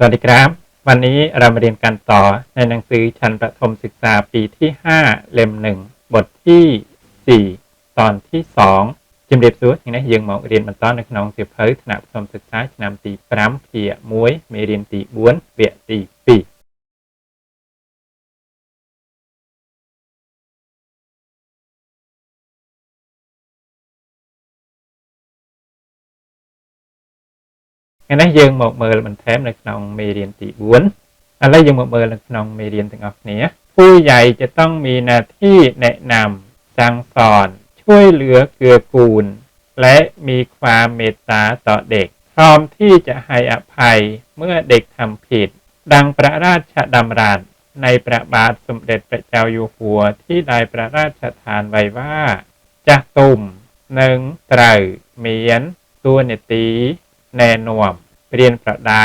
สวัสดีครับวันนี้เรามาเรียนกันต่อในหนังสือชั้นประถมศึกษาปีที่ 5 เล่ม 1 บทที่ 4 ตอนที่ 2 จิมเรียบสูทยังได้ยังมองเรียนบรต้อนในขนมเสือเพลถนัดประถมศึกษาชั้นนำตีปรัมเพียมวยเมรินตีบ้วนเบียตีปีงั้นយมងមកមើលបន្ថែមនៅក្នុีមេนៀនទី4ឥឡូវយើมមកเมือៅក្នុมមេរៀนถึงออกเนี้ยผู้ใหญ่จะต้องมีหน้าที่แนะนำสั่งสอน ช่วยเหลือเกื้อกูล และมีความเมตตาต่อเด็ก พร้อมที่จะให้อภัยเมื่อเด็กทำผิด ดังพระราชดำรัสในประบาทสมเด็จพระเจ้าอยู่หัวที่ได้พระราชทานไว้ว่าจะตุ่มหนึ่งตรเมียนตัวเนตีណែនាំរៀនប្រដៅ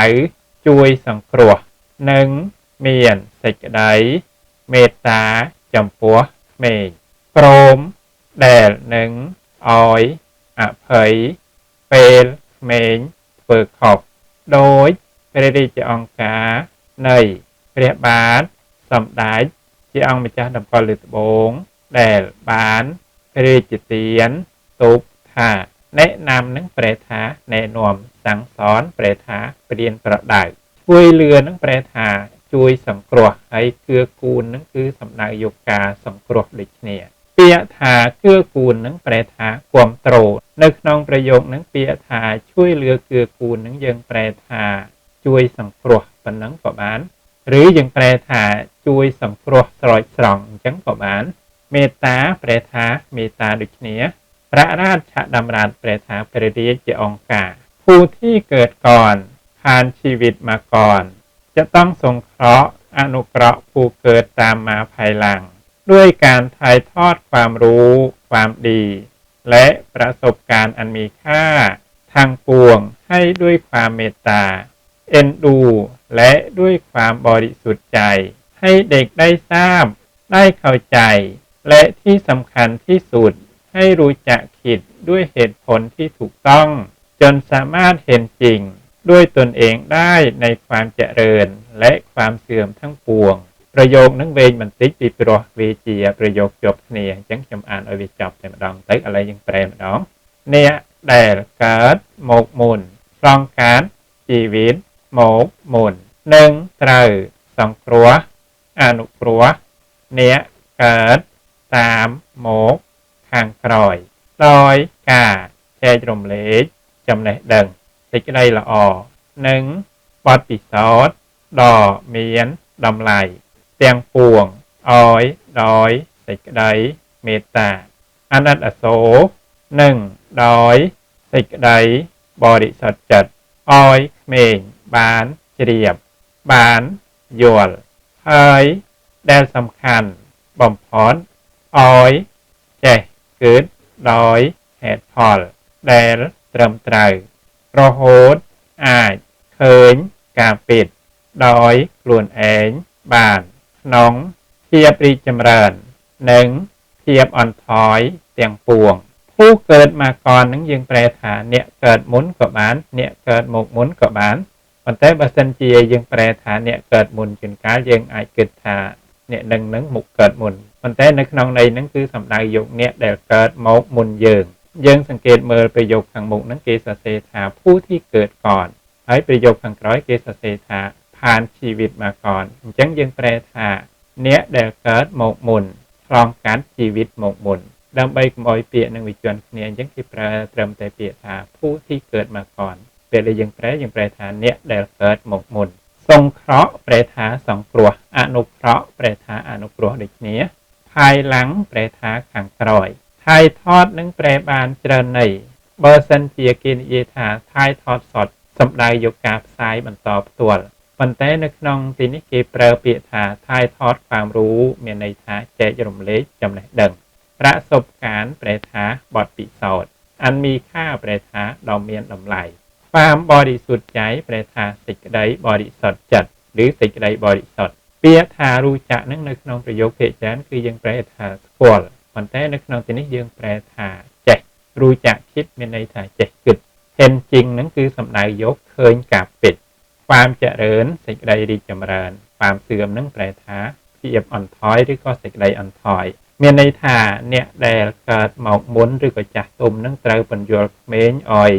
ជួយសង្គ្រោះនិងមានសេចក្តីមេត្តាចំពោះក្មេងព្រមដែលនឹងឲ្យអភ័យពេលក្មេងធ្វើខុសដោយព្រះរាជអង្គការនៃព្រះបាទសម្ដេចជាអង្គម្ចាស់តម្កល់លើត្បូងដែលបានរាជទានទូកថាណែនាំនឹងប្រែថាណែនាំសាំងសอนប្រែថាព្រៀនប្រដៅជួយលឿននឹងប្រែថាជួយសង្គ្រោះហើយគឿគូននឹងគឺសំដៅយកការសង្គ្រោះដូចគ្នាពាក្យថាគឿគូននឹងប្រែថាគ្រប់ត្រូលនៅក្នុងប្រយោគនឹងពាក្យថាជួយលឿគឿគូននឹងយើងប្រែថាជួយសង្គ្រោះប៉ុណ្ណឹងក៏បានឬយើងប្រែថាជួយសង្គ្រោះស្រោចស្រង់អញ្ចឹងក៏បាន មេត្តាប្រែថាមេត្តាដូចគ្នាพระราชดำรัสเปรตาเปรดีเจองกาผู้ที่เกิดก่อน ผ่านชีวิตมาก่อน จะต้องสงเคราะห์อนุเคราะห์ผู้เกิดตามมาภายหลัง ด้วยการถ่ายทอดความรู้ ความดี และประสบการณ์อันมีค่า ทางปวงให้ด้วยความเมตตา เอ็นดู และด้วยความบริสุทธิ์ใจ ให้เด็กได้ทราบ ได้เข้าใจ และที่สำคัญที่สุดให้รู้จักคิดด้วยเหตุผลที่ถูกต้องจนสามารถเห็นจริงด้วยตนเองได้ในความเจริญและความเสื่อมทั้งปวงប្រយោគនឹងវែងបន្តិចពីព្រោះវាជាប្រយោគជាប់គ្នាអញ្ចឹងខ្ញុំអានឲ្យវាចប់តែម្ដងទៅឥឡូវយើងប្រែម្ដងអ្នកដែលកើតមកមុនឆ្លងកាត់ជីវិតមកមុននឹងត្រូវសង្គ្រោះអនុគ្រោះអ្នកកើតតាមមកខាងក្រោយដោយការចែករំលែកចំណេះដឹងសេចក្តីល្អនិងបទពិសោធន៍ដ៏មានតម្លៃទាំងពួងអោយដោយសេចក្តីមេត្តា អណិតអសូរនិងដោយសេចក្តីបរិសុទ្ធចិត្តអោយក្មេងបានជ្រាប បានយល់ហើយដែលសំខាន់បំផុតអោយចេះកើតដោយហេតុផលដែលត្រឹមត្រូវរហូតអាចឃើញការពិតដោយខ្លួនឯងបានក្នុងភាពរីកចម្រើននិងភាពអន់ថយទាំងពួងពូកើតមកកននឹងយើងប្រែថាអ្នកកើតមុនក៏បានអ្នកកើតមកមុនក៏បានប៉ុន្តែបើសិនជាយើងប្រែថាអ្នកកើតមុនជាងកាលយើងអាចគិតថាអ្នកនឹងនឹងមកកើតមុនប៉ុន្តែនៅក្នុងន័យហ្នឹងគឺសំដៅយកអ្នកដែលកើតមកមុនយើងយើងសង្កេតមើលប្រយោគខាងមុខហ្នឹងគេសរសេរថាผู้ที่เกิดก่อนហើយប្រយោគខាងក្រោយគេសរសេរថាផានជីវិតមកก่อนអញ្ចឹងយើងប្រែថាអ្នកដែលកើតមកមុនឆ្លងកាត់ជីវិតមកមុនដើម្បីកុំឲ្យពាក្យនឹងវិជន់គ្នាអញ្ចឹងគេប្រើត្រឹមតែពាក្យថាผู้ที่เกิดមកก่อนពេលដែលយើងប្រែយើងប្រែថាអ្នកដែលកើតមកមុនសង្គ្រោះប្រែថាសង្គ្រោះអនុគ្រោះប្រែថាអនុគ្រោះដូចគ្នាផាយឡាំងប្រែថាខាងក្រោយថៃថតនឹងប្រែបានច្រើនន័យបើសិនជាគេនិយាយថាថៃថតសតសំដៅយកការផ្សាយបន្តផ្ទាល់ប៉ុន្តែនៅក្នុងទីនេះគេប្រើពាក្យថាថៃថតความรู้មានន័យថាចែករំលែកចំណេះដឹងប្រសពការប្រែថាបទពិសោធន៍អានមីខាប្រែថាដ៏មានតម្លៃความบริสุทธิ์ใจแปลថាសេចក្តីបរិសុទ្ធចិត្តឬសេចក្តីបរិសុទ្ធពាក្យថារូចៈនឹងនៅក្នុងប្រយោគភាគច្រើនគឺយើងប្រែថាស្គាល់ប៉ុន្តែ នៅក្នុងទីនេះយើងប្រែថាចេះរូចៈគិតមានន័យថាចេះគិតហេនជីងនឹងគឺសំដៅយកឃើញការពិតความเจริญសេចក្តីរីកចម្រើនความเสื่อมនឹងប្រែថាភាពអន់ថយឬក៏សេចក្តីអន់ថយមានន័យថាអ្នកដែលកើតមកមុនឬក៏ចាស់ទុំនឹងត្រូវបញ្យល់ក្មេងឲ្យ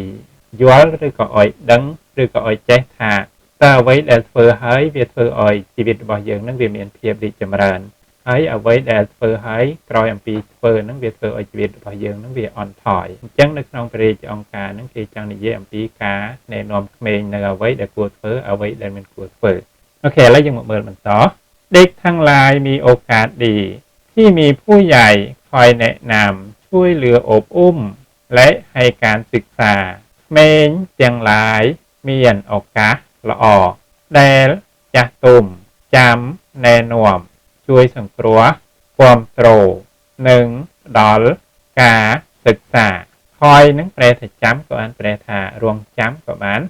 ย้อนหรือก็อ่อยดังหรือก็อ่อยแจ้ท่าตาไว้แด่เฟอร์หายเวียเฟอร์ออยชีวิตบางอย่างนั่งเวียนเพียบดีจำรานหายเอาไว้แด่เฟอร์หายกรอยอันปีเฟอร์นั่งเวียเฟอร์ออยชีวิตบางอย่างนั่งเวียอ่อนถอยจังนักนองเปรีจะองกานั่งเกจังในเยี่ยมปีกาในนอมเมงนั่งเอาไว้แด่กลัวเฟอร์เอาไว้แด่เป็นกลัวเฟอร์โอเคแล้วยังหมดเบอร์มันต่อเด็กทั้งหลายมีโอกาสดีที่มีผู้ใหญ่คอยแนะนำช่วยเหลืออบอุ้มและให้การศึกษาក្មេងទាំងឡាយមានឱកាសល្អដែលចាស់ទុំចាំណែនាំជួយសង្គ្រោះគ្រប់គ្រងនិងដល់ការសិក្សាហើយនឹងព្រះថាចាំក៏បានព្រះថារងចាំក៏បាន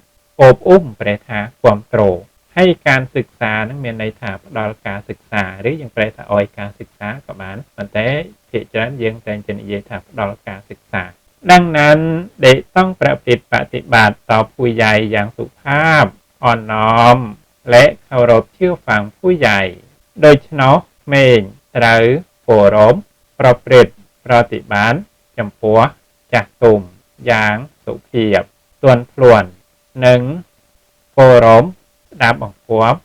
អូបអ៊ុំព្រះថាគ្រប់គ្រងហើយការសិក្សានឹងមានន័យថាផ្ដល់ការសិក្សាឬយើងប្រែថាអយការសិក្សាក៏បានប៉ុន្តែភាគច្រើនយើងតែងតែនិយាយថាផ្ដល់ការសិក្សាดังนั้นเด็กต้องประพฤติปฏิบัติต่อผู้ใหญ่อย่างสุภาพอ่อนน้อมและเคารพเชื่อฟังผู้ใหญ่โดยฉนอเมงត្រូវគោរពប្រព្រឹត្តប្រតិបត្តិចំពោះចាស់ទុំយ៉ាងសុភាពទន់ភ្លន់និងគោរពស្ដាប់បង្គាប់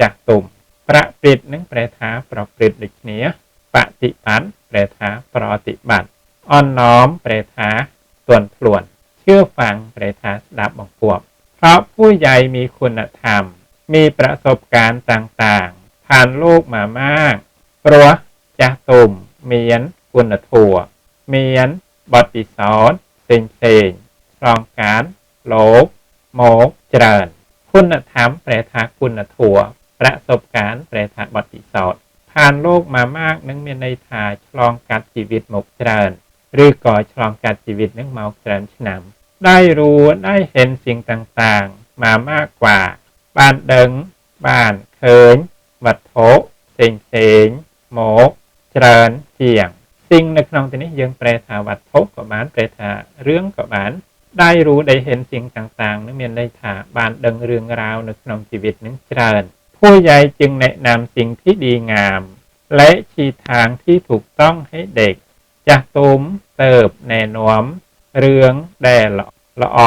ចាស់ទុំប្រព្រឹត្តនឹងប្រែថាប្រព្រឹត្តដូចគ្នាបប្រតិបត្តិប្រែថាប្រតិបត្តិอ้อนน้อมเปรตาส่วนพลวน เชื่อฟังเปรตาดับบังพวกเพราะผู้ใหญ่มีคุณธรรม มีประสบการณ์ต่างๆ ผ่านโลกมามากปรัวจะตุ่มเมียนคุณถัวเมียนบอดิสอนเซนเซนรองการ โลกโมกเจริญคุณธรรมเปรตาคุณถัวประสบการณ์เปรตาบอดิสอนผ่านโลกมามากนึงเมียนในถาคลองการชีวิตหมกเจริญหรือก่อฉลองการชีวิตนึกเมาเฉินฉน้ำได้รู้ได้เห็นสิ่งต่างๆมามากกว่าบ้านเดิงบ้านเขินวัดโถเสีงเสงหมกเจริญเสียงสิ่งในคลองตันี้ยังแปลถาวัดโถกับบ้านแปลถาเรื่องกับบ้านได้รู้ได้เห็นสิ่งต่างๆนึกเมียนได้ถาบานเดิงเรื่องราวในขนมชีวิตนั้นเจริญผู้ใหญ่จึงแนะนำสิ่งที่ดีงาม และชี้ทางที่ถูกต้องให้เด็กจักตุมเติบแน่นวม เรื่องแดละละอ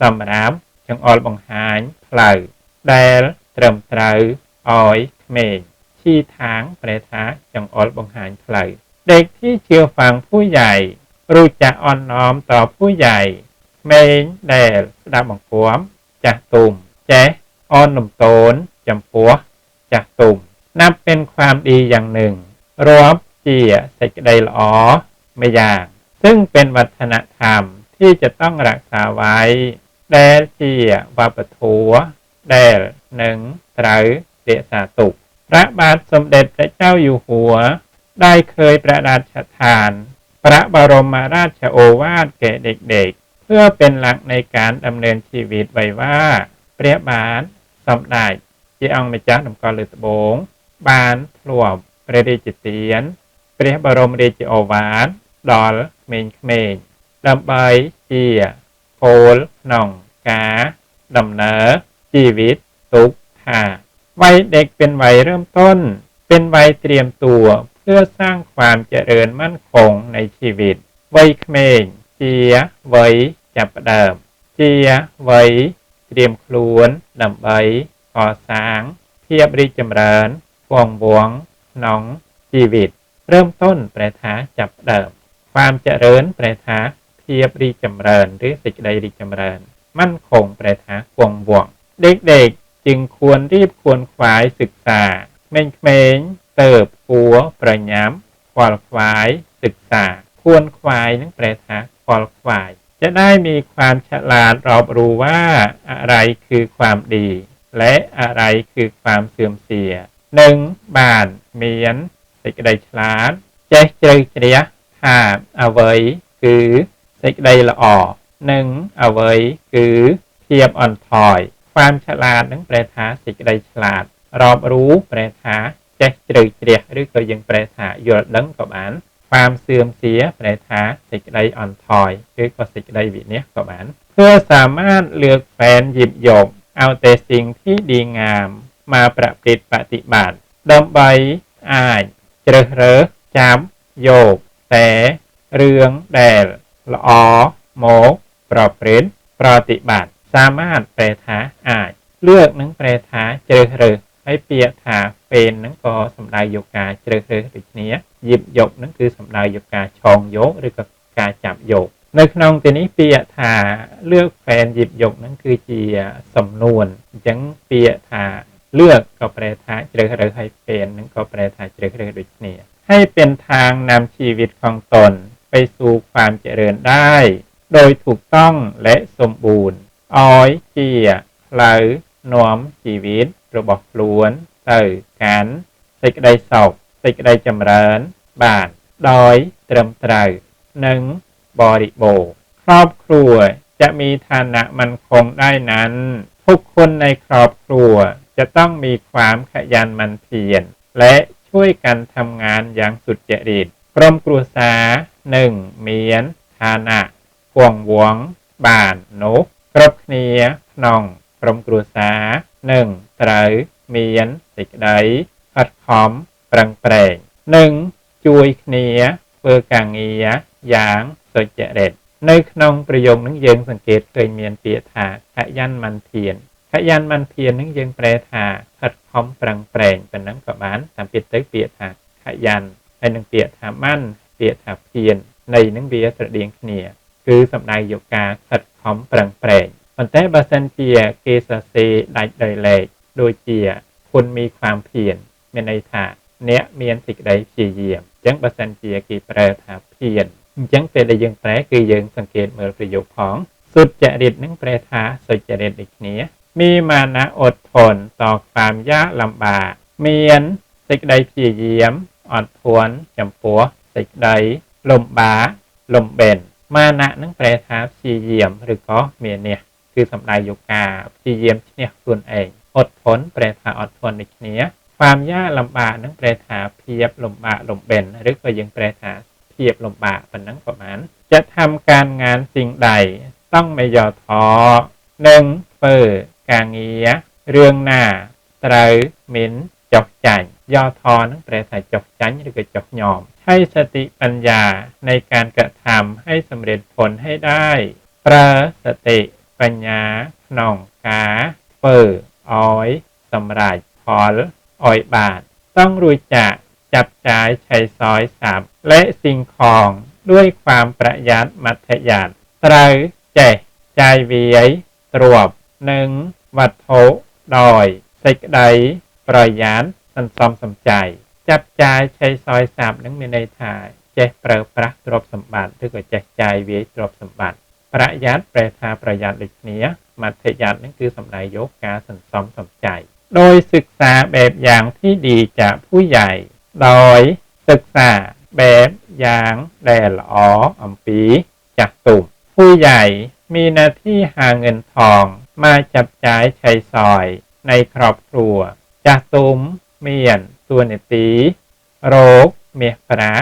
สำรับจังอลบังหายพลលូแดែเต្มឹមออរอยเมយชี้ทางเปรทาจังอลบังหายพลលូเด็กที่เชื่อฟังผู้ใหญ่ รู้จักอ่อนน้อมต่อผู้ใหญ่ เมยแดลดำบังាวมจักตุมแจอ่อนนุ่มโตนจำปัวจักตุมนับเป็นความดีอย่างหนึ่ง รวมที่จะได้หอไม่ยากซึ่งเป็นวัฒนธรรมที่จะต้องรักษาไว้ แด่ที่วัปถัว แด่หนึ่งตรเดสาตุก พระบาทสมเด็จพระเจ้าอยู่หัว ได้เคยประราชทาน พระบรมราชโอวาทแก่เด็กๆ เพื่อเป็นหลักในการดำเนินชีวิตไว้ว่า เปรียบานสมได้ที่อังเมจ้าหนุ่มกอลือสบงบานหลวงเปรดิจิเตียนព្រះបរមរាជអូវាទដល់ក្មេងៗដើម្បីជាពលក្នុងការដំណើរជីវិតទុកថាวัยเด็กเป็นวัยเริ่มต้น เป็นวัยเตรียมตัวเพื่อสร้างความเจริญมั่นคงในชีวิตวัยเขมงเจียวัยจับเดิมเจียวัยเตรียมคลวนดำใบก่อสร้างเทียบริจำเริญวงวงน้องชีวิตเริ่มต้นแปลถาจับเดิม ความเจริญแปลถาเพียบรีจำเริญ หรือสิจใดรีจำเริญ มั่นคงแปลถาควงบ่วงเด็กๆจึงควรรีบควรขวายศึกษาเม่งเมงเติบปัว ประย้ำควอลควาย ศึกษาควรควายนั่งแปลถาควอลควายจะได้มีความฉลาดรอบรู้ว่า อะไรคือความดี และอะไรคือความเสื่อมเสียหนึ่งบาน เมียนសេចក្តីឆ្លាត ចេះជ្រៅជ្រះថាអ្វីគឺសេចក្តីល្អនិងអ្វីគឺភាពអន់ថយความឆ្លាតនឹងប្រែថាសេចក្តីឆ្លាតរອບរូលប្រែថាចេះជ្រៅជ្រះឬក៏យើងប្រែថាយល់ដឹងក៏បានความเสื่อมเสียប្រែថាសេចក្តីអន់ថយឬក៏សេចក្តីវិនាសក៏បានเธอสามารถเลือกแฟนหยิบยกเอาแต่สิ่งที่ดีงามมาประพฤติปฏิบัติដើម្បីអាចជ្រើសរើសចាប់យកតែរឿងដែលល្អមកប្រព្រឹត្តប្រតិបត្តិសាមารถប្រែថាអាចលឿកនឹងប្រែថាជ្រើសរើសហើយពាក្យថាពេលនឹងក៏សំដៅយកការជ្រើសរើសដូចគ្នាយៀបយកនឹងគឺសំដៅយកការឆោងយកឬក៏ការចាប់យក នៅក្នុងទីនេះពាក្យថាលឿកពេលយៀបយកនឹងគឺជាសំនួនអញ្ចឹងពាក្យថាเลือกก็แปลไทยเจริญหริอให้เป็นนั่นก็แปลไทยเจริญหรืดุจนียให้เป็นทางนำชีวิตของตนไปสู่ความเจริญได้ โดยถูกต้องและสมบูรณ์อ้อยเจียหลือน้อมชีวิต ระบบล้วนเตื่์กันสิกได้สอោสิกได้จำเริญบาបดอยเตรมตรមត្រូវនិងបครอบครัวจะมีฐานะมั่นคงได้นั้น ทุกคนในครอบครัวจะต้องมีความขยันหมั่นเพียรและช่วยกันทำงานอย่างสุดจริตกรมครูสาหนึ่งเมียนฐานะพวงวงบ้านนุกគ្រប់គ្នាក្នុងក្រុមគ្រួសារនិងត្រូវមានសេចក្តីខិតខំប្រឹងប្រែងនិងជួយគ្នាធ្វើការងារយ៉ាងសុចរិតនៅក្នុងប្រយោគនឹងយើងសង្កេតឃើញមានពាក្យថាអយ័នមន្ធានខយានបានភៀននឹងយើងប្រែថាខិតខំប្រឹងប្រែងប៉ុណ្ណឹងក៏បានតាមពាក្យទៅពាក្យថាខយានហើយនឹងពាក្យថាបាន ពាក្យថាភៀននៃនឹងវាស្រដៀងគ្នាគឺសំដៅយកការខិតខំប្រឹងប្រែងប៉ុន្តែបើសិនជាគេសរសេរដាច់ដោយលេខដូចជាគុណមានความភៀនមានន័យថាអ្នកមានសេចក្តីព្យាយាមអញ្ចឹងបើសិនជាគេប្រែថាភៀនអញ្ចឹងពេលដែលយើងប្រែគឺយើងសង្កេតមើលប្រយោគផងសុចរិតនឹងប្រែថាសុចរិតដូចគ្នាมีมานะอดทนต่อความยากลำบากเมียนสิกใดผีเยี่ยม อดทนจำปัวสิกใดลมบาลมเบนมานะนั่งแปลท้าผีเยี่ยม หรือก็เมียนเนี่ยคือสำได้โยกาผีเยี่ยมเนี่ยควนเอง อดทนแปลท้าอดทนในเนี้ยความยากลำบากนั่งแปลท้าเพียบลมบาลมเบนหรือก็ยังแปลท้าเพียบลมบาเป็นนั่งประมาณจะทำการงานสิ่งใดต้องไม่ย่อท้อหนึ่งเปิดกาเงียเรื่องหน้าเตรเมินจอกใจย่อทอนั้งแปลใส่จอกัจหรือจอกยอม ให้สติปัญญาในการกระทำให้สำเร็จผลให้ได้ประสติปัญญาหน่องกาเปิอ้อยสำราญพอลอ้อยบาท ต้องรู้จัก จับจ่ายใช้ซอยสาม และสิ่งของด้วยความประหยัดมัธยัติตรายใจใจวิียตรวบนึ่งวัดโถดอยใส่ได้ปล่อยยานสันซอมสมใจ จับใจใช้ซอยสามนังมีในถ่ายเจ็คเปล่าประตรบสมบัติหรือก็แจ็บใจเวทรบสมบัติประหยัดแปลทาประหยัดหรือเนี้ยมัธยัดนั่นคือสำนายยกการสันซอมสมใจ โดยศึกษาแบบอย่างที่ดีจากผู้ใหญ่โดยศึกษา แบบอย่างแดลอออมปีจากตุ่มผู้ใหญ่มีหน้าที่หาเงินทองមកចាត់ចាយឆៃសอยនៃครอบครัวចាស់ទុំមានទួនាទីរោគមាសប្រា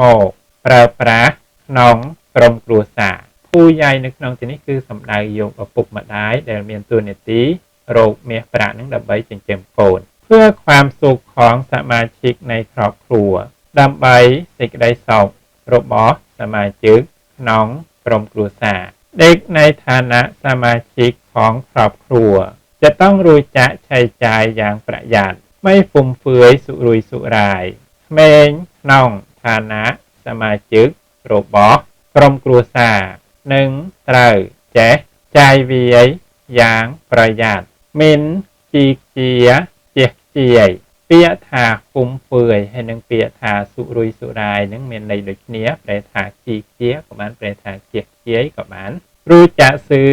មកប្រើប្រាស់ក្នុងក្រុមគ្រួសារពូយាយនៅក្នុងទីនេះគឺសំដៅយកឪពុកម្ដាយដែលមានទួនាទីរោគមាសប្រានឹងដើម្បីចិញ្ចឹមកូនเพื่อความสุขของសមាជិកនៃครอบครัวដើម្បីសេចក្តីសុខរបស់សមាជិកក្នុងក្រុមគ្រួសារเด็กในฐานะสมาชิกของครอบครัว จะต้องรู้จักใช้จ่ายอย่างประหยัดไม่ฟุ่มเฟือยสุรุยสุราย เมงน้องฐานะสมาชิกโรบอกกรมครัวซาหนึ่งเตรแจ๊จายวียอย่างประหยัดมินจีเจีย เจียเจียยเปียถาคุ้มเฟื่อยให้นึงเปียถาสุรุยสุรายนึงเมนในดึกเนี้ยเปรถาจีเกี้ยกับมันเปรถาเกียเกี้ยกับมันรู้จะซื้อ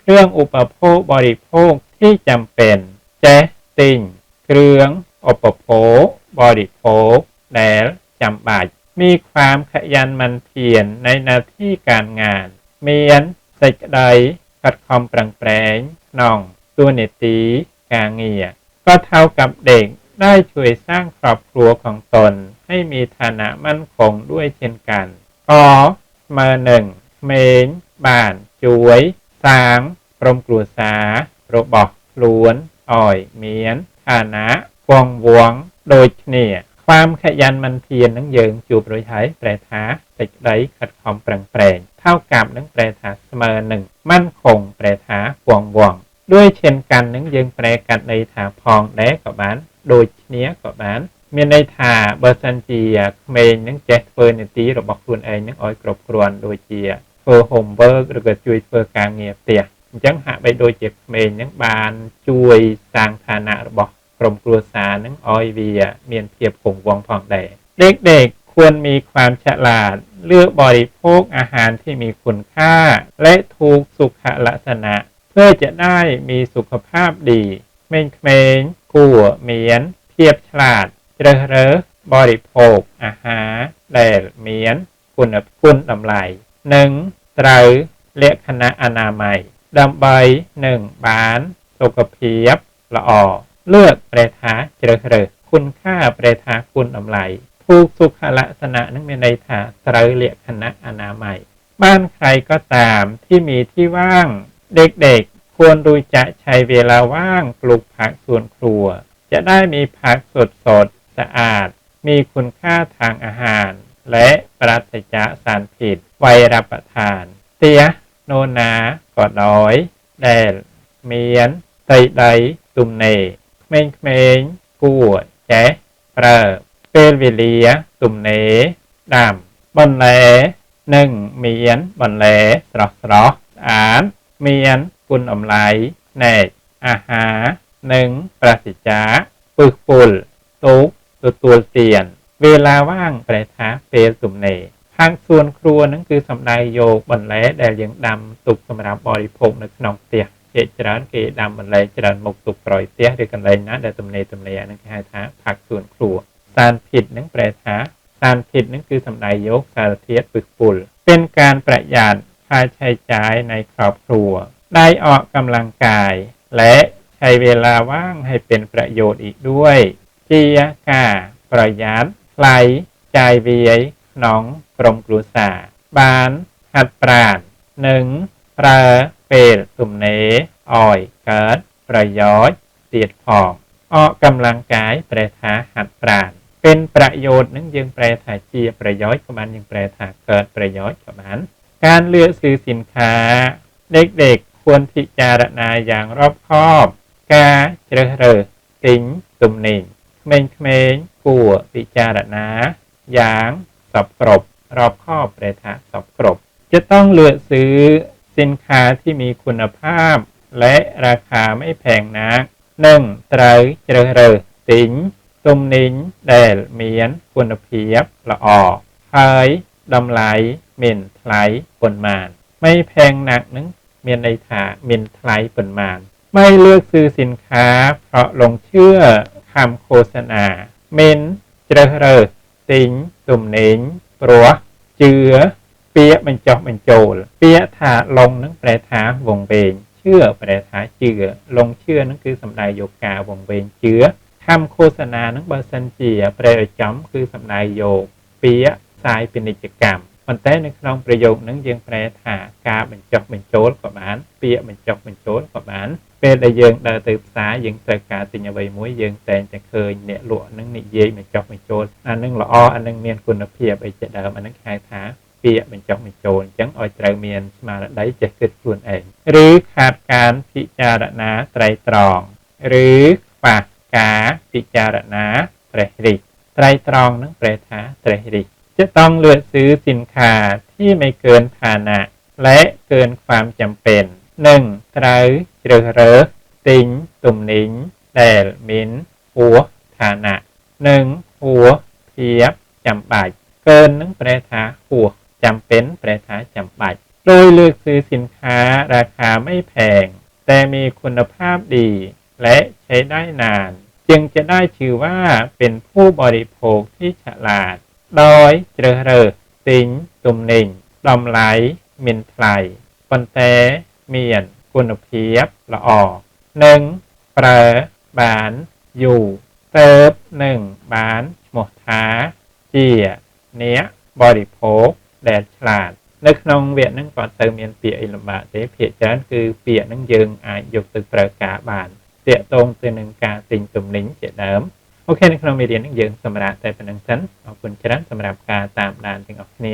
เครื่องอุปโภคบริโภคที่จำเป็น แจสติงเครื่องอุปโภค บริโภค แล้วจำบาดมีความขยันมันเพียรในหน้าที่การงาน เมียนใส่กใดขัดคอมปรังแปรงน่องตัวเนตีกางเงียก็เท่ากับเด็กได้ช่วยสร้างครอบครัวของตนให้มีฐานะมั่นคงด้วยเช่นกันกอมอหนึ่ง เมนบ้านจุ้ยสามกรมกลัวสาโรบอกล้วน อ่อย เมียน ฐานะวงวง โดยเนี่ยความขยันมันเพียนนั่งเยิงจูบโดยใช้แปรท้าติดไรขัดคอมแปลงแปลง เท่ากับนั่งแปรท้าเสมอหนึ่ง มั่นคง แปรท้าวงวง ด้วยเช่นกันนั่งเยิงแปรกันในถาพองและกับบ้านដូចគ្នាក៏បានមានន័យថាបើសិនជាក្មេងនឹងចេះធ្វើនីតិរបស់ខ្លួនឯងនឹងឲ្យគ្រប់គ្រាន់ដូចជាធ្វើ homework ឬក៏ជួយធ្វើការងារផ្ទះអញ្ចឹងហាក់បីដូចជាក្មេងនឹងបានជួយសាងឋានៈរបស់ក្រុមគ្រួសារនឹងឲ្យវាមានភាពគង់វង្សផងដែរเด็กๆควรมีความฉลาดเลือกบริโภคอาหารที่มีคุณค่า และถูกสุขลักษณะ เพื่อจะได้มีสุขภาพดีเม่งเมงกู้เมียน เพียบฉลาดเจริญเรืบริโภค อาหารแหลเมียน คุณคุณลำไรหนึ่งตรเลขคณะอนามัยดำใบหนึ่งบานสกเพียบละออเลือกประทาเจริญเรืคุณค่าประทาคุณลำไรผูกสุขลักษณะนั้นมีในถาตรเลขคณะอนามัยบ้านใครก็ตามที่มีที่ว่างเด็ก ๆควรดูจะใช้เวลาว่างปลูกผักสวนครัว จะได้มีผักสดสดสะอาด มีคุณค่าทางอาหาร และปราศจากสารพิษไวรับประทาน เตียโนนากอดน้อย แดดเมียนไตไดตุ่มเนเมงเมงกูดแจ๊เปรเปลวิเลีย ตุ่มเนดำบันแล หนึ่ง เมียนบันแลสรอสรออ่านเมียนุณอมไลแน่อาหา หนึ่ง ประสิจา ปึกปุล ตุกตัวตัวเตียน เวลาว่าง แปลทาเฟลสุมเนทางส่วนครัวนั่นคือสำนายโยกบรรเลแดลยังดำตุกสมราบบริโภคในขนมเตียเจริญเกดำบรรเลจริญมกตุกปล่อยเตียหรือกันเลนะแด่ตุมเนตุมเนนั่นคือท้าผักส่วนครัวสารผิดนั่นแปลทาสารผิดนั่นคือสำนายโยกสารเทียบปึกปุลเป็นการประหยัดค่าใช้จ่ายในครอบครัวได้ออกกำลังกาย และใช้เวลาว่างให้เป็นประโยชน์อีกด้วย เจียกาประหยัดไหลใจเวียนนอง กรมกรุษาบาน หัดปราดหนึ่งปราเปรตุ่มเนอ่อย เกิด ประยอยเตียดผองออกกำลังกายแปรทาหัดปราด เป็นประโยชน์นึงยังแปรถาเจีย ประยอยกับมันยังแปรถาเกิด ประยอยกับมันการเลือกซื้อสินค้า เด็กๆควรพิจารณาอย่างรอบคอบกาเจริญเริิ้งตุ่มหนิงเมงเมงกูพิจารณาอย่างสอบกรบรอบคอบเรทะสอบกรบจะต้องเลือกซื้อสินค้าที่มีคุณภาพ และราคาไม่แพงนักหนึ่งตรเจริญเริิ้งตุ่มหนิงแดลเมียนคุณเพียบละอ่อเผยดำไหลเหม็นไหลปนมานไม่แพงหนักนึงមានន័យថាមានថ្លៃប៉ុន្មានไม่เลือกซื้อสินค้าเพราะหลงเชื่อคำโฆษณาเมนជ្រើសរើសទិញទំនេញព្រោះជឿពាក្យបញ្ចុះបញ្ចូលពាក្យថាលងនឹងប្រែថាវងវែងជឿប្រែថាជឿលងជឿនឹងគឺសំដៅយកការវងវែងជឿខំឃោសនានឹងបើសិនជាប្រែឲ្យចំគឺសំដៅយក ពាក្យផ្សាយពាណិជ្ជកម្មប៉ុន្តែនៅក្នុងប្រយោគនឹងយើងប្រែថាការបញ្ចុះបញ្ចូលក៏បាន ពាក្យបញ្ចុះបញ្ចូលក៏បាន ពេលដែលយើងដើរទៅផ្សារយើងត្រូវការទិញអ្វីមួយយើងតែងតែឃើញអ្នកលក់នឹងនិយាយបញ្ចុះបញ្ចូលអានឹងល្អអានឹងមានគុណភាពអីជាដើមអានឹងហៅថាពាក្យបញ្ចុះបញ្ចូលអញ្ចឹងឲ្យត្រូវមានស្មារតីចេះគិតខ្លួនឯងឬខាតការពិចារណាត្រៃត្រង់ឬខ្វះការពិចារណា ត្រេះរិះត្រៃត្រង់នឹងប្រែថាត្រេះរិះจะต้องเลือกซื้อสินค้าที่ไม่เกินฐานะ และเกินความจำเป็น 1. ตรายเจรเรสิง ตุ่มนิงแดลมินหัวฐานะหนึ่งหัวเพียบจำบัด เกินนึงแปรทาหัวจำเป็นแปรทาจำบัดโดยเลือกซื้อสินค้าราคาไม่แพง แต่มีคุณภาพดีและใช้ได้นาน จึงจะได้ชื่อว่าเป็นผู้บริโภคที่ฉลาดដោយជ្រើសរើសទិញទំនិញតម្លៃមានថ្លៃប៉ុន្តែមានគុណភាពល្អនិងប្រើបានយូរទើបនឹងបានឈ្មោះថា ជាអ្នកបរិភោគដែលឆ្លាតនៅក្នុងវគ្គហ្នឹងក៏ទៅមាន ពាក្យអីលំបាកទេភាគច្រើនគឺពាក្យហ្នឹងយើងអាចយកទៅប្រើការបានតាក់ទងទៅនឹងការទិញទំនិញជាដើមអូខេនៅក្នុងមេរៀននេះយើងសម្រាប់តែប៉ុណ្្នឹងសិនអរគុណច្រើនសម្រាប់ការតាមដានទាំងអស់គ្នា